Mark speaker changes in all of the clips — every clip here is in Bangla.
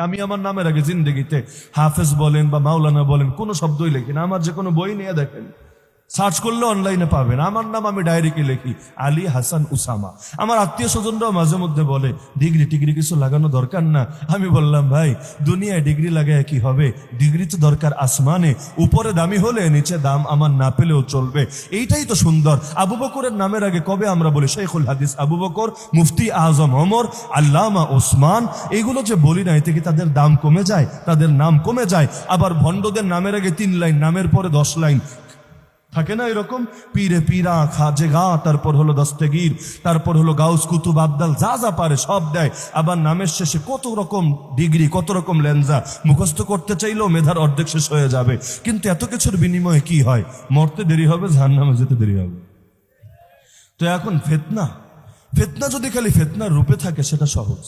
Speaker 1: আমি আমার নামের আগে জিন্দগিতে হাফেজ বলেন বা মাওলানা বলেন, কোনো শব্দই লেখি না। আমার যে কোনো বই নিয়ে দেখেন। সার্চ করলে অনলাইনে পাবেন। আমার নাম আমি ডায়েরিকে লিখি, আলী হাসান উসামা। আমার আত্মীয় স্বজনরাও মাঝে মধ্যে বলে, ডিগ্রি, টিগ্রি কিছু লাগানো দরকার না? আমি বললাম, ভাই, দুনিয়ায় ডিগ্রি লাগায় কি হবে? ডিগ্রি তো দরকার আসমানে। উপরে দামি হলে নিচে দাম আমার না পেলেও চলবে। এইটাই তো সুন্দর। আবু বকরের নামের আগে কবে আমরা বলি শেখুল হাদিস আবু বকর, মুফতি আজম অমর আল্লামা ওসমান এইগুলো যে বলি না, এতে কি তাদের দাম কমে যায়? তাদের নাম কমে যায়? আবার ভণ্ডদের নামের আগে তিন লাইন, নামের পরে দশ লাইন। থাকে না এরকম? পীরে পীরা, খাজে গা তারপর হলো দস্তগীর, তারপর হলো গাউস কুতুব আবদাল, যা যা পারে সব দেয়। আবার নামের শেষে কত রকম ডিগ্রি, কত রকম লেনজা, মুখস্থ করতে চাইলেও মেধার অর্ধেক শেষ হয়ে যাবে। কিন্তু এত কিছুর বিনিময়ে কি হয়? মরতে দেরি হবে জাহান নামে যেতে দেরি হবে। তো এখন ফেতনা। ফেতনা যদি খালি ফেতনার রূপে থাকে, সেটা সহজ।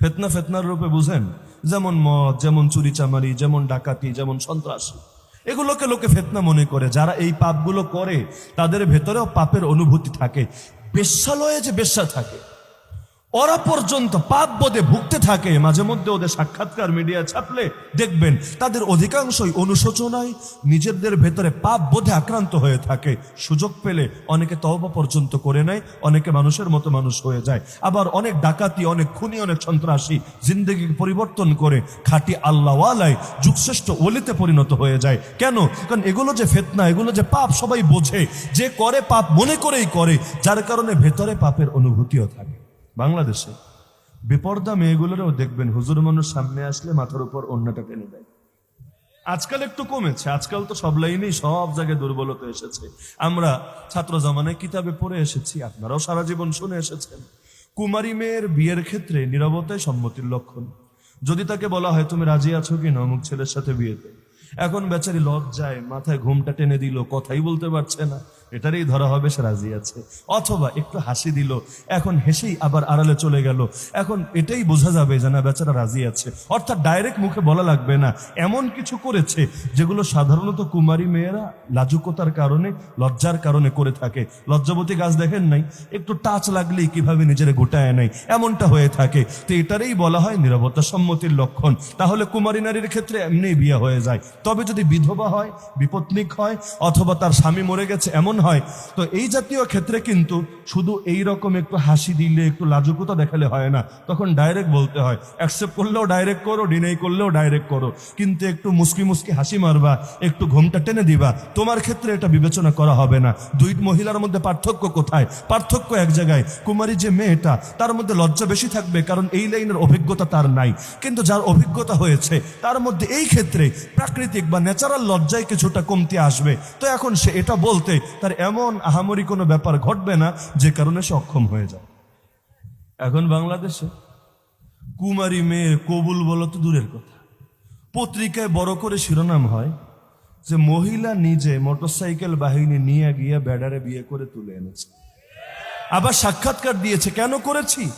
Speaker 1: ফেতনা ফেতনার রূপে বুঝেন? যেমন মদ, যেমন চুরি চামারি, যেমন ডাকাতি, যেমন সন্ত্রাসী। এগুলোকে লোকে ফেতনা মনে করে। যারা এই পাপগুলো করে, তাদের ভেতরেও পাপের অনুভূতি থাকে। বেশ্যালয়ে যে বেশ্যা থাকে ওরা পর্যন্ত পাপ বোধে ভুগতে থাকে। মাঝে মধ্যে ওদের সাক্ষাৎকার মিডিয়া ছাপলে দেখবেন তাদের অধিকাংশই অনুশোচনায় নিজেদের ভেতরে পাপ বোধে আক্রান্ত হয়ে থাকে। সুযোগ পেলে অনেকে তওবা পর্যন্ত করে নেয়, অনেকে মানুষের মতো মানুষ হয়ে যায়। আবার অনেক ডাকাতি, অনেক খুনি, অনেক সন্ত্রাসী জিন্দগি পরিবর্তন করে খাঁটি আল্লাহওয়ালায় যুগশ্রেষ্ঠ ওলিতে পরিণত হয়ে যায়। কেন? কারণ এগুলো যে ফেতনা, এগুলো যে পাপ সবাই বোঝে। যে করে পাপ মনে করেই করে, যার কারণে ভেতরে পাপের অনুভূতিও থাকে। বাংলাদেশে। বেপর্দা মেয়েগুলোরও দেখবেন হুজুর মানুষ সামনে আসলে মাথার উপর অন্যটা টেনে দেয়। আজকাল একটু কমেছে, আজকাল তো সব লাইনেই সব জায়গায় দুর্বলতা এসেছে। আমরা ছাত্র জামানায় কিতাবে পড়ে এসেছি, আপনারাও সারা জীবন শুনে এসেছেন। কুমারী মেয়ের বিয়ের ক্ষেত্রে নিরবতাই সম্মতির লক্ষণ। যদি তাকে বলা হয়, তুমি রাজি আছো কি না অমুক ছেলের সাথে বিয়েতে? এখন বেচারি লজ্জায় মাথায় ঘুমটা টেনে দিল, কথাই বলতে পারছে না। এটারই ধরা হবে সে রাজি আছে। অথবা একটু হাসি দিল, এখন হেসেই আবার আড়ালে চলে গেল। এখন এটাই বোঝা যাবে যে না, বেচারা রাজি আছে। অর্থাৎ ডাইরেক্ট মুখে বলা লাগবে না, এমন কিছু করেছে যেগুলো সাধারণত কুমারী মেয়েরা লাজুকতার কারণে, লজ্জার কারণে করে থাকে। লজ্জাবতী গাছ দেখেন নাই? একটু টাচ লাগলেই কীভাবে নিজের গোটায় নেয়? এমনটা হয়ে থাকে। তো এটারই বলা হয় নিরাপত্তা সম্মতির লক্ষণ। তাহলে কুমারী নারীর ক্ষেত্রে এমনি বিয়ে হয়ে যায়। তবে যদি বিধবা হয়, বিপত্নিক হয়, অথবা তার স্বামী মরে গেছে, এমন হয়। তো এই জাতীয় ক্ষেত্রে কিন্তু শুধু এই রকম একটু হাসি দিলে, একটু লাজুকতা দেখালে হয় না। তখন ডাইরেক্ট বলতে হয় অ্যাকসেপ্ট করলেও ডাইরেক্ট করো ডিনাই করলেও ডাইরেক্ট করো। কিন্তু একটু মুসকি মুসকি হাসি মারবা, একটু ঘুমটা টেনে দিবা, তোমার ক্ষেত্রে এটা বিবেচনা করা হবে না। দুই মহিলার মধ্যে পার্থক্য কোথায়? পার্থক্য এক জায়গায়। কুমারী যে মেয়েটা, তার মধ্যে লজ্জা বেশি থাকবে, কারণ এই লাইনের অভিজ্ঞতা তার নাই। কিন্তু যার অভিজ্ঞতা হয়েছে, তার মধ্যে এই ক্ষেত্রে প্রাকৃতিক বা ন্যাচারাল লজ্জায় কিছুটা কমতি আসবে। তো এখন সে এটা বলতে, তার এমন আহামরি কোনো ব্যাপার ঘটবে না যে কারণে সক্ষম হয়ে যায় এখন বাংলাদেশে কুমারী মেয়ে কবুল বলো তো দূরের কথা। পত্রিকায় বড় করে শিরোনাম হয় যে মহিলা নিজে মোটরসাইকেল বাহিনী নিয়ে গিয়ে বেডারে বিয়ে করে তুলে এনেছে। আবার সাক্ষাৎকার দিয়েছে, কেন করেছি?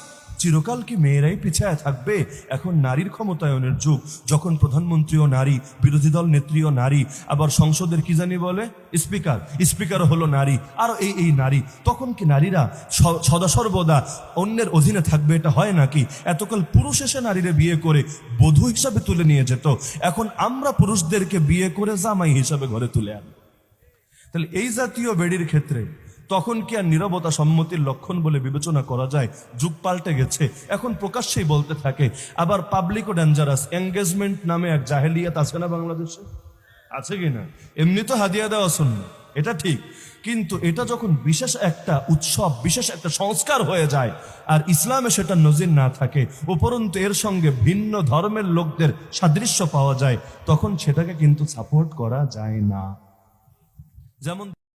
Speaker 1: চিরকাল কি মেয়েরাই পিছায় থাকবে? এখন নারীর ক্ষমতায়নের যুগ। যখন প্রধানমন্ত্রীও নারী, বিরোধী দল নেত্রীও নারী, আবার সংসদের কি জানি বলে? স্পিকার। স্পিকারও হলো নারী, আর এই এই নারী। তখন কি নারীরা সদা সর্বদা অন্যের অধীনে থাকবে? এটা হয় নাকি? এতকাল পুরুষ এসে নারীরা বিয়ে করে বধূ হিসাবে তুলে নিয়ে যেত। এখন আমরা পুরুষদেরকে বিয়ে করে জামাই হিসাবে ঘরে তুলে আনি তাহলে এই জাতীয় বেডির ক্ষেত্রে তখন কি আর নিরবতা সম্মতির লক্ষণ বলে বিবেচনা করা যায়? যুগ পাল্টে গেছে। এখন প্রকাশ্যেই বলতে থাকে, আবার পাবলিক ও ডেঞ্জারাস এঙ্গেজমেন্ট নামে এক জাহেলিয়াত আছে না বাংলাদেশে? আছে কি না? এমনি তো হাদিয়া দেওয়া শূন্য এটা ঠিক। কিন্তু এটা যখন বিশেষ একটা উৎসব, বিশেষ একটা সংস্কার হয়ে যায়, আর ইসলামে সেটা নজির না থাকে, উপরন্তু এর সঙ্গে ভিন্ন ধর্মের লোকদের সাদৃশ্য পাওয়া যায়, তখন সেটাকে কিন্তু সাপোর্ট করা যায় না। যেমন